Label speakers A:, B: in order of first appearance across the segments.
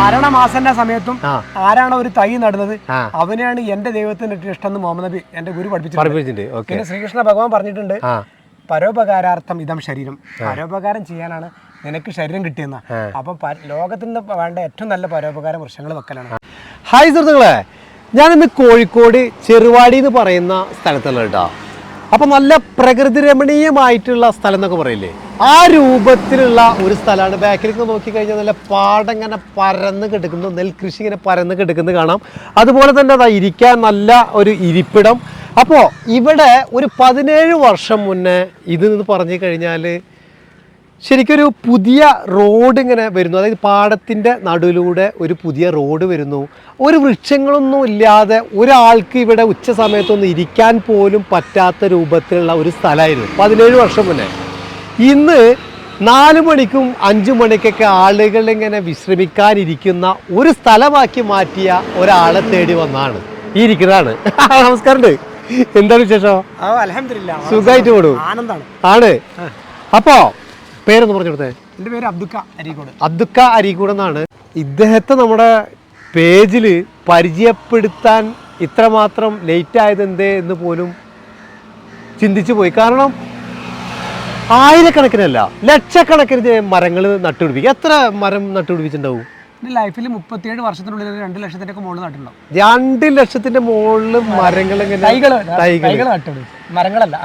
A: മരണമാസന്റെ സമയത്തും. ആരാണ് ഒരു തൈ നടുന്നത്. അവനെയാണ് എന്റെ ദൈവത്തിന് ഇഷ്ടം മുഹമ്മദ് നബി എന്റെ ഗുരു പഠിപ്പിച്ചിട്ടുണ്ട്. പിന്നെ ശ്രീകൃഷ്ണ ഭഗവാൻ പറഞ്ഞിട്ടുണ്ട് പരോപകാരാർത്ഥം ഇതം ശരീരം. പരോപകാരം ചെയ്യാനാണ് നിനക്ക് ശരീരം കിട്ടിയെന്ന. അപ്പൊ ലോകത്തിൽ ലോകത്തിന് വേണ്ട ഏറ്റവും നല്ല പരോപകാരം വൃക്ഷങ്ങൾ വെക്കലാണ്.
B: ഹായ് സുഹൃത്തുക്കളെ ഞാനിന്ന് കോഴിക്കോട് ചെറുവാടി എന്ന് പറയുന്ന സ്ഥലത്തുള്ള കേട്ടോ അപ്പം നല്ല പ്രകൃതി രമണീയമായിട്ടുള്ള സ്ഥലം എന്നൊക്കെ പറയില്ലേ? ആ രൂപത്തിലുള്ള ഒരു സ്ഥലമാണ്. ബാക്കിലേക്ക് നോക്കിക്കഴിഞ്ഞാൽ നല്ല പാടം ഇങ്ങനെ പരന്ന് കിടക്കുന്നു. നെൽകൃഷി ഇങ്ങനെ പരന്ന് കിടക്കുന്നത് കാണാം. അതുപോലെ തന്നെ അതാ ഇരിക്കാൻ നല്ല ഒരു ഇരിപ്പിടം. അപ്പോൾ ഇവിടെ ഒരു പതിനേഴ് വർഷം മുന്നേ ഇത് പറഞ്ഞു കഴിഞ്ഞാൽ ശരിക്കൊരു പുതിയ റോഡ് ഇങ്ങനെ വരുന്നു. അതായത് പാടത്തിന്റെ നടുവിലൂടെ ഒരു പുതിയ റോഡ് വരുന്നു. ഒരു വൃക്ഷങ്ങളൊന്നും ഇല്ലാതെ ഒരാൾക്ക് ഇവിടെ ഉച്ച സമയത്തൊന്നും ഇരിക്കാൻ പോലും പറ്റാത്ത രൂപത്തിലുള്ള ഒരു സ്ഥലമായിരുന്നു. പതിനേഴ് വർഷം മുന്നേ. ഇന്ന് നാല് മണിക്കും അഞ്ചു മണിക്കൊക്കെ ആളുകൾ ഇങ്ങനെ വിശ്രമിക്കാനിരിക്കുന്ന ഒരു സ്ഥലമാക്കി മാറ്റിയ ഒരാളെ തേടി വന്നാണ്. ഈ ഇരിക്കുന്നതാണ്. നമസ്കാരമുണ്ട്. എന്താണ് വിശേഷം? സുഖമായിട്ട് പോടും ആണ്. അപ്പോ പേരൊന്ന് പറഞ്ഞു കൊടുത്തേ.
A: എന്റെ പേര് അബ്ദുക്ക അരീക്കോട്.
B: അബ്ദുക്ക അരീകൂട് എന്നാണ്. ഇദ്ദേഹത്തെ നമ്മുടെ പേജിൽ പരിചയപ്പെടുത്താൻ ഇത്രമാത്രം ലേറ്റ് ആയത് എന്തേ എന്ന് പോലും ചിന്തിച്ചു പോയി. കാരണം ആയിരക്കണക്കിനല്ല ലക്ഷക്കണക്കിന് മരങ്ങൾ നട്ടുപിടിപ്പിക്കും. എത്ര മരം നട്ടുപിടിപ്പിച്ചിട്ടുണ്ടാവും?
A: ലൈഫിൽ മുപ്പത്തിയേഴ് വർഷത്തിനുള്ളിൽ രണ്ട് ലക്ഷത്തിന്റെ ഒക്കെ മുകളിൽ നട്ടുണ്ടാവും
B: രണ്ട് ലക്ഷത്തിന്റെ മുകളിൽ മരങ്ങൾ തൈകൾ
A: തൈകൾ മരങ്ങളല്ല.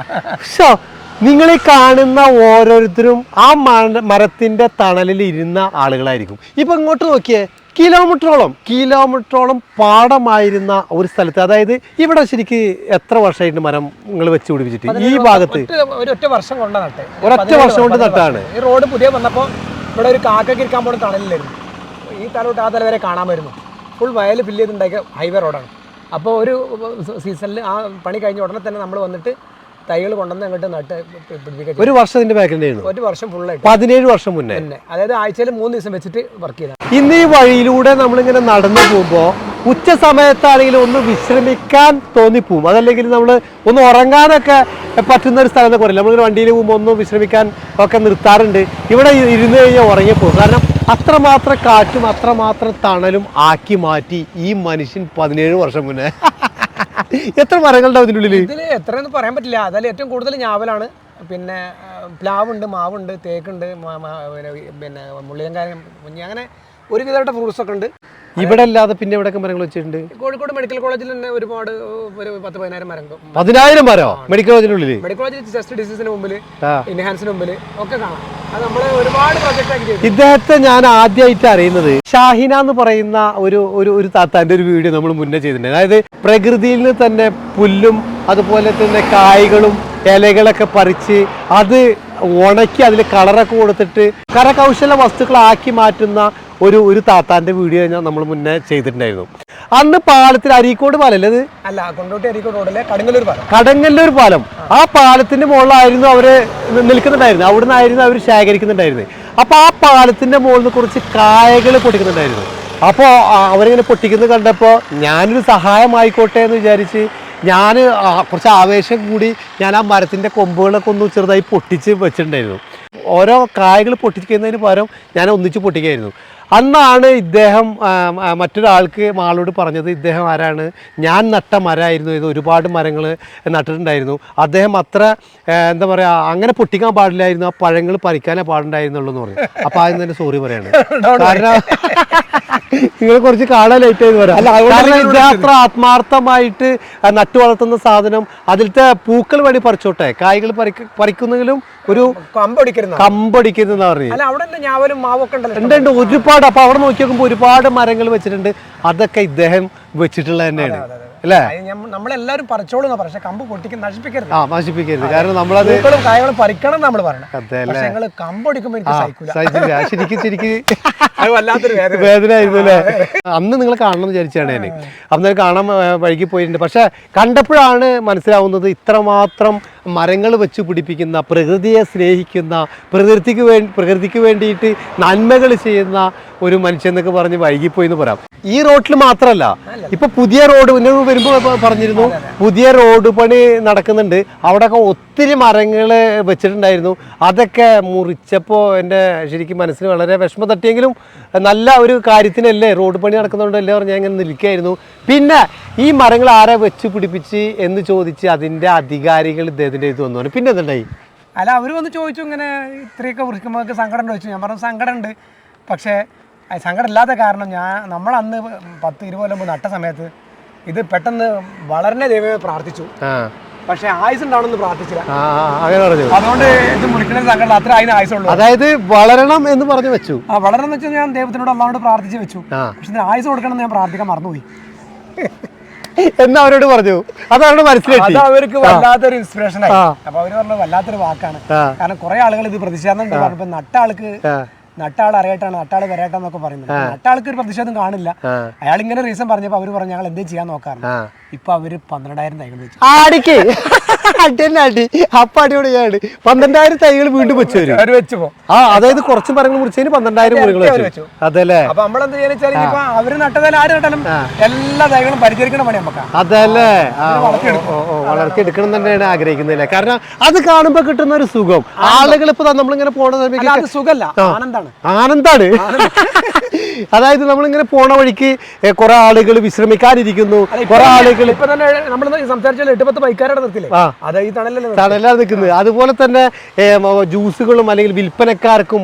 B: നിങ്ങൾ ഈ കാണുന്ന ഓരോരുത്തരും ആ മര- മരത്തിന്റെ തണലിൽ ഇരുന്ന ആളുകളായിരിക്കും. ഇപ്പൊ ഇങ്ങോട്ട് നോക്കിയേ കിലോമീറ്ററോളം കിലോമീറ്ററോളം പാടമായിരുന്ന ഒരു സ്ഥലത്ത് അതായത് ഇവിടെ ശരിക്ക് എത്ര വർഷമായിട്ട് മരം നിങ്ങൾ വെച്ച് പിടിപ്പിച്ചിട്ട്? ഈ ഭാഗത്ത്.
A: ഒരൊറ്റ വർഷം കൊണ്ട് നട്ടെ.
B: ഒരൊറ്റ വർഷം കൊണ്ട് നട്ടാണ്.
A: ഈ റോഡ് പുതിയ വന്നപ്പോൾ ഇവിടെ ഒരു കാക്കയ്ക്ക് ഇരിക്കാൻ പോലും തണലില്ലായിരുന്നു. ഈ തലോട്ട് ആ തല വരെ കാണാൻ വരുന്നു. ഫുൾ വയൽ ഫില്ല് ചെയ്തുണ്ടാക്കിയ ഹൈവേ റോഡാണ് അപ്പോൾ ഒരു സീസണിൽ ആ പണി കഴിഞ്ഞ ഉടനെ തന്നെ നമ്മൾ വന്നിട്ട് തൈകൾ കൊണ്ടുവന്ന് അങ്ങോട്ട് നട്ട് പിടിപ്പിക്കുക
B: ഒരു വർഷത്തിന്റെ
A: ഒരു വർഷം ഫുള്ളായിട്ട്
B: പതിനേഴ് വർഷം മുന്നേ?
A: തന്നെ അതായത് ആഴ്ചയിൽ മൂന്ന് ദിവസം വെച്ചിട്ട് വർക്ക് ചെയ്താൽ
B: ഇന്ന് ഈ വഴിയിലൂടെ നമ്മളിങ്ങനെ നടന്നു പോകുമ്പോൾ ഉച്ച സമയത്താണെങ്കിലും ഒന്ന് വിശ്രമിക്കാൻ തോന്നിപ്പോവും. അതല്ലെങ്കിൽ നമ്മൾ ഒന്ന് ഉറങ്ങാനൊക്കെ പറ്റുന്ന ഒരു സ്ഥലം എന്നൊക്കെ പറയില്ല നമ്മളിങ്ങനെ വണ്ടിയിൽ പോകുമ്പോൾ ഒന്ന് വിശ്രമിക്കാൻ ഒക്കെ നിർത്താറുണ്ട്. ഇവിടെ ഇരുന്ന് കഴിഞ്ഞാൽ ഉറങ്ങിപ്പോകും കാരണം അത്രമാത്രം കാറ്റും അത്രമാത്രം തണലും ആക്കി മാറ്റി ഈ മനുഷ്യൻ പതിനേഴ് വർഷം മുന്നേ. എത്ര മരങ്ങളുണ്ടാവും ഇതിനുള്ളിൽ
A: ഇതിൽ എത്രയെന്ന് പറയാൻ പറ്റില്ല. അതിൽ ഏറ്റവും കൂടുതൽ ഞാവലാണ്. പിന്നെ പ്ലാവുണ്ട് മാവുണ്ട് തേക്കുണ്ട് പിന്നെ മുള്ളിയങ്കാരം മുഞ്ഞി അങ്ങനെ ഒരുവിധമായിട്ട് ഫ്രൂട്ട്സ് ഒക്കെ ഉണ്ട്.
B: ഇവിടെ അല്ലാതെ പിന്നെ എവിടെയൊക്കെ മരങ്ങൾ വെച്ചിട്ടുണ്ട്.
A: കോഴിക്കോട് മെഡിക്കൽ കോളേജിൽ തന്നെ ഒരുപാട് ഒരു പത്ത് പതിനായിരം മരം
B: പതിനായിരം മരോ? മെഡിക്കൽ കോളേജിനുള്ളിൽ
A: മെഡിക്കൽ കോളേജിൽ ജസ്റ്റ് ഡിസീസിന് മുമ്പിൽ ഇൻഹാൻസിന് മുമ്പിൽ ഒക്കെ കാണാം. അത് നമ്മൾ ഒരുപാട് പ്രൊജക്റ്റ്
B: ഇദ്ദേഹത്തെ ഞാൻ ആദ്യമായിട്ട് അറിയുന്നത്. ഷാഹിന എന്ന് പറയുന്ന ഒരു ഒരു ഒരു താത്താന്റെ ഒരു വീഡിയോ നമ്മൾ മുന്നേ ചെയ്തിട്ടുണ്ട്. അതായത് പ്രകൃതിയിൽ നിന്ന് തന്നെ പുല്ലും അതുപോലെ തന്നെ കായ്കളും ഇലകളൊക്കെ പറിച്ച് അത് ഉണക്കി അതിൽ കളറൊക്കെ കൊടുത്തിട്ട് കരകൗശല വസ്തുക്കളാക്കി മാറ്റുന്ന ഒരു ഒരു താത്താന്റെ വീഡിയോ ഞാൻ നമ്മൾ മുന്നേ ചെയ്തിട്ടുണ്ടായിരുന്നു. അന്ന് പാലത്തിൽ അരീക്കോട് പാലം അല്ലേ
A: അല്ല കൊണ്ടോട്ടി അരീക്കോട് റോഡിലെ കടുങ്ങല്ലൂർ പാലം.
B: കടങ്ങല്ലൂർ പാലം. ആ പാലത്തിന്റെ മുകളിലായിരുന്നു അവർ നിൽക്കുന്നുണ്ടായിരുന്നു അവിടെ നിന്നായിരുന്നു അവർ ശേഖരിക്കുന്നുണ്ടായിരുന്നത്. അപ്പൊ ആ പാലത്തിന്റെ മുകളിൽ കുറച്ച് കായകൾ പൊട്ടിക്കുന്നുണ്ടായിരുന്നു. അപ്പോൾ അവരിങ്ങനെ പൊട്ടിക്കുന്നത് കണ്ടപ്പോൾ ഞാനൊരു സഹായമായിക്കോട്ടെ എന്ന് വിചാരിച്ച് ഞാൻ കുറച്ച് ആവേശം കൂടി ഞാൻ ആ മരത്തിന്റെ കൊമ്പുകളൊക്കെ ഒന്ന് ചെറുതായി പൊട്ടിച്ച് വെച്ചിട്ടുണ്ടായിരുന്നു. ഓരോ കായകൾ പൊട്ടിക്കുന്നതിന് പകരം ഞാൻ ഒന്നിച്ച് പൊട്ടിക്കുകയായിരുന്നു. അന്നാണ് ഇദ്ദേഹം മറ്റൊരാൾക്ക് ആളോട് പറഞ്ഞത് ഇദ്ദേഹം ആരാണ്? ഞാൻ നട്ട മരമായിരുന്നു ഇത് ഒരുപാട് മരങ്ങൾ നട്ടിട്ടുണ്ടായിരുന്നു. അദ്ദേഹം അത്ര എന്താ പറയുക അങ്ങനെ പൊട്ടിക്കാൻ പാടില്ലായിരുന്നു ആ പഴങ്ങൾ പറിക്കാനേ പാടുണ്ടായിരുന്നുള്ളൂ എന്ന് പറഞ്ഞു. അപ്പോൾ ആദ്യം തന്നെ സോറി പറയാണ്. കാരണം നിങ്ങൾ കുറച്ച് കാണാൻ ലൈറ്റ് ആയി ഇത് അത്ര ആത്മാർത്ഥമായിട്ട് നട്ടു വളർത്തുന്ന സാധനം അതിലത്തെ പൂക്കൾ വേണ്ടി പറിച്ചോട്ടെ. കായ്കൾ പറിക്കുന്നെങ്കിലും ഒരു കമ്പടിക്കുന്ന പറഞ്ഞു. ഉണ്ട് ഉണ്ട് ഒരുപാട്. അപ്പൊ അവിടെ നോക്കി നോക്കുമ്പോൾ ഒരുപാട് മരങ്ങൾ വെച്ചിട്ടുണ്ട്. അതൊക്കെ ഇദ്ദേഹം വെച്ചിട്ടുള്ള തന്നെയാണ്. അല്ലേ?
A: നമ്മളെല്ലാവരും പറിച്ചോളുന്ന പക്ഷെ കമ്പ് പൊട്ടിക്ക് നശിപ്പിക്കരുത്.
B: ആ നശിപ്പിക്കരുത്. കാരണം നമ്മളത്
A: പൂക്കളും കായകളും പറിക്കണം നമ്മൾ പറയണം. പക്ഷെ ഞങ്ങൾ കമ്പടിക്കുമ്പോൾ എനിക്ക് സഹിക്കൂല.
B: സഹിച്ചില്ല. ശരിക്കും ശരിക്കും
A: വല്ലാത്തൊരു വേദന.
B: ആയിരുന്നു അല്ലേ? അന്ന് നിങ്ങൾ കാണണം വിചാരിച്ചാണ് ഞാൻ അന്നേരം കാണാൻ വഴിക്ക് പോയിട്ടുണ്ട്. പക്ഷെ കണ്ടപ്പോഴാണ് മനസ്സിലാവുന്നത് ഇത്രമാത്രം മരങ്ങൾ വെച്ച് പിടിപ്പിക്കുന്ന പ്രകൃതിയെ സ്നേഹിക്കുന്ന പ്രകൃതിക്ക് വേണ്ടി പ്രകൃതിക്ക് വേണ്ടിയിട്ട് നന്മകൾ ചെയ്യുന്ന ഒരു മനുഷ്യൻ എന്നൊക്കെ പറഞ്ഞ് വൈകിപ്പോയി എന്ന് പറയാം. ഈ റോഡിൽ മാത്രമല്ല ഇപ്പൊ പുതിയ റോഡ് വരുമ്പോ പ- പറഞ്ഞിരുന്നു പുതിയ റോഡ് പണി നടക്കുന്നുണ്ട്. അവിടെയൊക്കെ ഒത്തിരി മരങ്ങൾ വെച്ചിട്ടുണ്ടായിരുന്നു. അതൊക്കെ മുറിച്ചപ്പോൾ എന്റെ ശരിക്കും മനസ്സിന് വളരെ വിഷമം തട്ടിയെങ്കിലും നല്ല ഒരു കാര്യത്തിനല്ലേ റോഡ് പണി നടക്കുന്നതുകൊണ്ടല്ലേ പറഞ്ഞാൽ ഞാൻ ഇങ്ങനെ നിൽക്കായിരുന്നു പിന്നെ ഈ മരങ്ങൾ ആരെ വെച്ച് പിടിപ്പിച്ച് എന്ന് ചോദിച്ച് അതിന്റെ അധികാരികൾ ഇദ്ദേഹത്തിന്റെ ഇത് വന്നു. പിന്നെ എന്തുണ്ടായി?
A: അല്ല അവർ വന്ന് ചോദിച്ചു ഇങ്ങനെ ഇത്രയൊക്കെ വൃക്കുമ്പോൾ സങ്കടം ചോദിച്ചു. ഞാൻ പറഞ്ഞു സങ്കടം ഉണ്ട് പക്ഷേ സങ്കടമില്ലാത്ത കാരണം ഞാൻ നമ്മൾ അന്ന് പത്ത് ഇരുപത് കൊല്ലം മുമ്പ് നട്ട സമയത്ത് ഇത് പെട്ടെന്ന് വളരണ ദൈവമേ പ്രാർത്ഥിച്ചു. പക്ഷേ ആയുസ് ഉണ്ടാവണമെന്ന് പ്രാർത്ഥിച്ചില്ല.
B: അങ്ങനെ പറഞ്ഞു.
A: അതുകൊണ്ട് ഇത് മുറിക്കണ സങ്കടം അത്ര അതിന് ആയുസുള്ളൂ.
B: അതായത് വളരണം എന്ന് പറഞ്ഞു വെച്ചു.
A: ആ വളരണം വെച്ചാൽ ഞാൻ ദൈവത്തിനോട് അള്ളാഹോട് പ്രാർത്ഥിച്ച് വെച്ചു. പക്ഷെ ഇതിന് ആയുസ് കൊടുക്കണം ഞാൻ പ്രാർത്ഥിക്കാൻ മറന്നുപോയി.
B: എന്ന് അവരോട് പറഞ്ഞു. അത് അവരോട് മനസ്സിലായി
A: അത് അവർക്ക് വല്ലാത്തൊരു ഇൻസ്പിറേഷൻ ആയി. അപ്പൊ അവർ പറഞ്ഞു വല്ലാത്തൊരു വാക്കാണ്. കാരണം കുറെ ആളുകൾ ഇത് പ്രതിഷേധം പറഞ്ഞപ്പോ നട്ട ആൾക്ക്. നട്ടാൾ അറിയട്ടാണ് നട്ടാൾ വരട്ടെന്നൊക്കെ പറയുന്നത്. നട്ടാൾക്ക് ഒരു പ്രതിഷേധം കാണില്ല. അയാൾ ഇങ്ങനെ റീസൺ പറഞ്ഞപ്പോ അവർ പറഞ്ഞു ഞങ്ങൾ എന്തേ ചെയ്യാൻ നോക്കാറുണ്ട് ഇപ്പൊ അവർ പന്ത്രണ്ടായിരം തൈകൾ വെച്ചു.
B: ആടിക്ക് അടി. അപ്പൊ അടിപൊളിയാണ് പന്ത്രണ്ടായിരം തൈകൾ വീണ്ടും വെച്ചു വരും
A: വെച്ചു
B: ആ അതായത് കുറച്ച് മരങ്ങൾ മുറിച്ചതിന് പന്ത്രണ്ടായിരം മുറികൾ വെച്ചു. അതല്ലേ?
A: അപ്പൊ നമ്മളെന്ത് ചെയ്യാന്ന് വെച്ചാൽ അവർ നട്ടതായാലും ആര് നട്ടാലും എല്ലാ തൈകളും പരിചരിക്കണ പണി നമുക്ക്
B: അതല്ലേ? വളർത്തിയെടുക്കണം തന്നെയാണ് ആഗ്രഹിക്കുന്നില്ല കാരണം അത് കാണുമ്പോ കിട്ടുന്ന ഒരു സുഖം. ആളുകൾ ഇപ്പൊ നമ്മളിങ്ങനെ പോണ
A: സുഖല്ല
B: സമയത്ത്
A: അത് സുഖല്ല. ആനന്ദാണ്.
B: അതായത് നമ്മളിങ്ങനെ പോണ വഴിക്ക് കൊറേ ആളുകൾ വിശ്രമിക്കാനിരിക്കുന്നു. കുറെ ആളുകൾ
A: ഇപ്പൊ തന്നെ നമ്മൾ സംസാരിച്ചാൽ എട്ട് പത്ത് ബൈക്കാരുടെ നിർത്തില്ലേ
B: ആ.
A: അത് ഈ
B: തണലാണ് നിൽക്കുന്നത് അതുപോലെ തന്നെ ജ്യൂസുകളും അല്ലെങ്കിൽ വിൽപ്പനക്കാർക്കും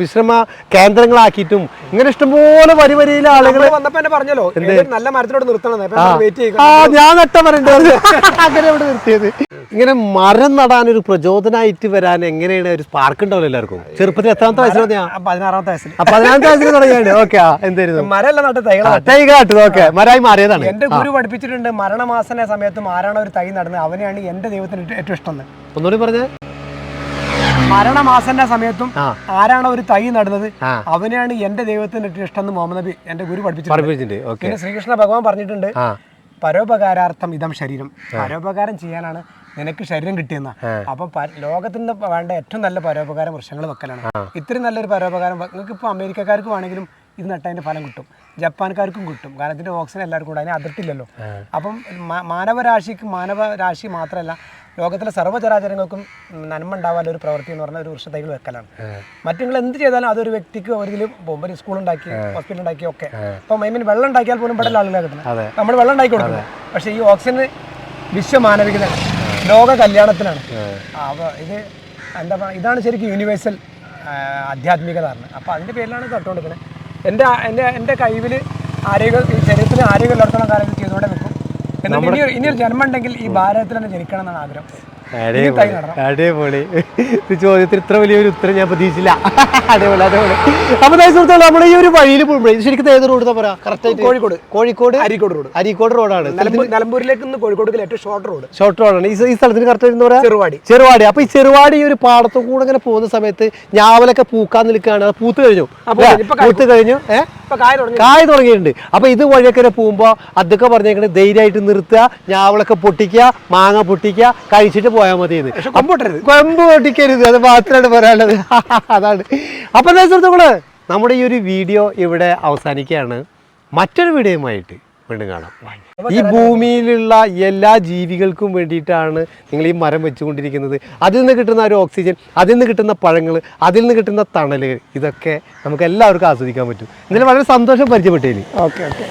B: വിശ്രമ കേന്ദ്രങ്ങളാക്കിയിട്ടും ഇങ്ങനെ ഇഷ്ടംപോലെ വരി വരിയിലെ ആളുകൾ
A: വന്നപ്പോ എന്നെ പറഞ്ഞല്ലോ നല്ല മരത്തിനോട് നിർത്തണം
B: ആ. ഞാൻ നട്ട പറയണ്ടത് അങ്ങനെ ഇവിടെ നിർത്തിയത്. ഇങ്ങനെ മരം നടാൻ ഒരു പ്രചോദനമായിട്ട് വരാൻ എങ്ങനെയാണ് ഒരു സ്പാർക്ക് ഉണ്ടാവില്ല എല്ലാവർക്കും? ചെറുപ്പത്തിൽ എത്രാമത്തെ വയസ്സിലാണ്
A: പതിനാറാമത്തെ വയസ്സിൽ.
B: അപ്പൊ പതിനാമത്തെ വയസ്സിൽ തുടങ്ങിയാണ് ഓക്കെ എന്തായിരുന്നു
A: മരമല്ല നട്ട തൈകളാണ്
B: തൈ കാട്ടത് ഓക്കെ മരമായി മാറിയതാണ്.
A: എന്റെ ഗുരു പഠിപ്പിച്ചിട്ടുണ്ട് മരണമാസന സമയത്ത് ആരാണ് ഒരു തൈ നടന്നത്. അവനെയാണ് എന്റെ ദൈവത്തിന് ഏറ്റവും- ഇഷ്ടം പറഞ്ഞു
B: ഒന്നുകൂടി പറഞ്ഞത്
A: മരണമാസന്റെ സമയത്തും. ആരാണ് ഒരു തൈ നടുന്നത്. അവനെയാണ് എന്റെ ദൈവത്തിന് ഏറ്റവും ഇഷ്ടം എന്ന് മുഹമ്മദ് നബി എന്റെ ഗുരു പഠിപ്പിച്ചിട്ടുണ്ട്. ശ്രീകൃഷ്ണ ഭഗവാൻ പറഞ്ഞിട്ടുണ്ട് പരോപകാരാർത്ഥം ഇതം ശരീരം. പരോപകാരം ചെയ്യാനാണ് നിനക്ക് ശരീരം കിട്ടിയെന്ന. അപ്പൊ ലോകത്തിന് വേണ്ട ഏറ്റവും നല്ല പരോപകാരം വൃക്ഷങ്ങൾ വെക്കലാണ്. ഇത്രയും നല്ലൊരു പരോപകാരം നിങ്ങൾക്ക് ഇപ്പോൾ അമേരിക്കക്കാർക്ക് വേണമെങ്കിലും ഇത് നട്ടതിന്റെ ഫലം കിട്ടും. ജപ്പാൻകാർക്കും കിട്ടും. കാരണം ഇതിന്റെ ഓക്സിജൻ എല്ലാവർക്കും ഉണ്ട് അതിനെ അതിർത്തില്ലല്ലോ അപ്പം മാനവരാശിക്ക് മാനവരാശി മാത്രമല്ല ലോകത്തിലെ സർവചരാചരങ്ങൾക്കും നന്മ ഉണ്ടാവാൻ ഒരു പ്രവൃത്തി എന്ന് പറഞ്ഞാൽ ഒരു വൃക്ഷത്തൈകൾ വെക്കലാണ്. മറ്റു നിങ്ങൾ എന്ത് ചെയ്താലും അതൊരു വ്യക്തിക്ക് ഒരിക്കലും പോകുമ്പോൾ സ്കൂൾ ഉണ്ടാക്കി ഹോസ്പിറ്റൽ ഉണ്ടാക്കി ഒക്കെ. അപ്പം ഐ മീൻ വെള്ളം ഉണ്ടാക്കിയാൽ പോലും ഇവിടെ ആളുകളെ കിട്ടുന്നത് നമ്മൾ വെള്ളം ഉണ്ടാക്കി കൊടുക്കുന്നത് പക്ഷേ ഈ ഓക്സിജൻ വിശ്വമാനവികത ലോക കല്യാണത്തിനാണ്. അപ്പോൾ ഇത് എന്താ പറയുക ഇതാണ് ശരിക്കും യൂണിവേഴ്സൽ ആധ്യാത്മികത പറഞ്ഞത് അപ്പോൾ അതിന്റെ പേരിലാണ് തൊട്ടുകൊടുക്കുന്നത് എന്റെ എന്റെ എന്റെ കഴിവിൽ ആരോഗ്യ ഈ ശരീരത്തിന് ആരോഗ്യം ഉള്ളിടത്തോളം കാലം ചെയ്തുകൊണ്ട് നിൽക്കും. എന്നിട്ട് ഇനി ഇനിയൊരു ജന്മം ഉണ്ടെങ്കിൽ ഈ ഭാരതത്തിൽ തന്നെ ജനിക്കണം എന്നാണ് ആഗ്രഹം.
B: അടിപൊളി ചോദ്യത്തിന് ഇത്ര വലിയൊരു ഉത്തരം ഞാൻ പ്രതീക്ഷിച്ചില്ല. അടിപൊളി അതേപോലെ അപ്പൊ ദയ സുഹൃത്തുക്കളെ നമ്മൾ ഈ ഒരു വഴിയിൽ പോകുമ്പോഴേ ശരിക്കും ഏത് റോഡ് പറയാ? കറക്റ്റ്
A: കോഴിക്കോട്.
B: കോഴിക്കോട്?
A: അരിക്കോട് റോഡ്
B: അരിക്കോട് റോഡാണ്
A: നിലമ്പൂരിലേക്ക് കോഴിക്കോട് ഏറ്റവും ഷോർട്ട് റോഡ്
B: ഷോർട്ട് റോഡാണ് ഈ സ്ഥലത്തിന് കറക്റ്റ് എന്ന് പറയാ?
A: ചെറുവാടി.
B: ചെറുവാടി. അപ്പൊ ഈ ചെറുവാടി ഈ ഒരു പാടത്തു കൂടെ ഇങ്ങനെ പോകുന്ന സമയത്ത് ഞാവലൊക്കെ പൂക്കാൻ നിൽക്കുകയാണ്. പൂത്ത് കഴിഞ്ഞു.
A: പൂത്ത്
B: കഴിഞ്ഞു. ഏഹ്
A: കായ തുടങ്ങി.
B: കായ് തുടങ്ങിയിട്ടുണ്ട്. അപ്പൊ ഇത് വഴിയൊക്കെ പോകുമ്പോ അതൊക്കെ പറഞ്ഞേക്കണേ ധൈര്യമായിട്ട് നിർത്തുക ഞാവളൊക്കെ പൊട്ടിക്കുക മാങ്ങ പൊട്ടിക്കുക കഴിച്ചിട്ട് പോയാൽ മതി കൊമ്പ് പൊട്ടിക്കരുത് അത് മാത്രമാണ് പറയാനുള്ളത്. അതാണ്. അപ്പൊ എന്താ സുഹൃത്തുക്കൾ നമ്മുടെ ഈ ഒരു വീഡിയോ ഇവിടെ അവസാനിക്കുകയാണ്. മറ്റൊരു വീഡിയോയുമായിട്ട് വീണ്ടും കാണാം. ഈ ഭൂമിയിലുള്ള എല്ലാ ജീവികൾക്കും വേണ്ടിയിട്ടാണ് നിങ്ങൾ ഈ മരം വെച്ചുകൊണ്ടിരിക്കുന്നത്. അതിൽ നിന്ന് കിട്ടുന്ന ഒരു ഓക്സിജൻ അതിൽ നിന്ന് കിട്ടുന്ന പഴങ്ങൾ അതിൽ നിന്ന് കിട്ടുന്ന തണൽ ഇതൊക്കെ നമുക്ക് എല്ലാവർക്കും ആസ്വദിക്കാൻ പറ്റും. ഇതിൽ വളരെ സന്തോഷം പരിചയപ്പെട്ടേ
A: ഓക്കെ ഓക്കെ.